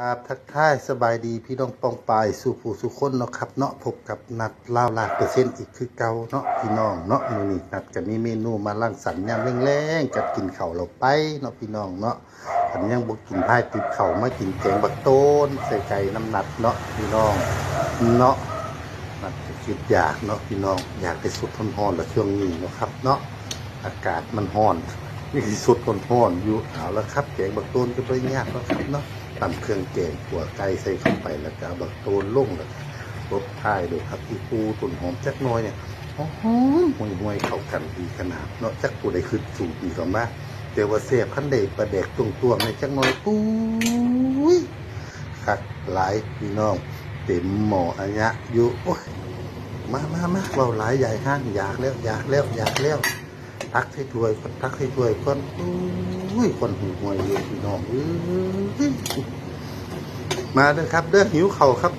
ครับทักทายสบายดีพี่น้องปองปายสู่ผู้สุคนเนาะครับเนาะพบกับนัดล่าวลาเปอร์เซ็นต์อีกคือเก่าเนาะพี่น้องเนาะมื้อนี้นัดก็มีเมนูมาล้างสรรค์ยามแรงๆกับกินข้าวเราไปเนาะพี่น้องเนาะคันยังบ่กินพายติดข้าวมากินแกงบักโตนใส่ไก่น้ำนัดเนาะพี่น้องเนาะนัดก็คิดอยากเนาะพี่น้องอยากไปสุดร้อนแล้วช่วงนี้เนาะครับเนาะอากาศมันร้อนนี่สุดคนห้อนอยู่เอาล้วครับแกงบักโตนก็ไปยากแล้วครับเนาะ ตำเครื่องแกงขัวไก่ใส่เข้าไปแล้วก็บักโตนลงแล้วรสท้ายด้วยครับที่ปูตุ่นหอมจักน้อยเนี่ยหอมห่วยห่วยๆเข้ากันดีขนาดเนาะจักปูได้ขึ้นสูตรดีกว่ามาแต่ว่าเสียบขั้นเดประเด็กตรงตัวในจักน้อยปุ้ยคักหลายพี่น้องเต็มหม้ออันยะอยู่โอ้ยมามามาเบาหลายใหญ่ห้างอยากแล้วอยากแล้วอยากแล้ว ตักให้ถ้วยคนตักให้ถ้วยคนอุ้ยคนหูหวยอยู่พี่น้องมาเด้อครับ เด้อหิวเข่าครับ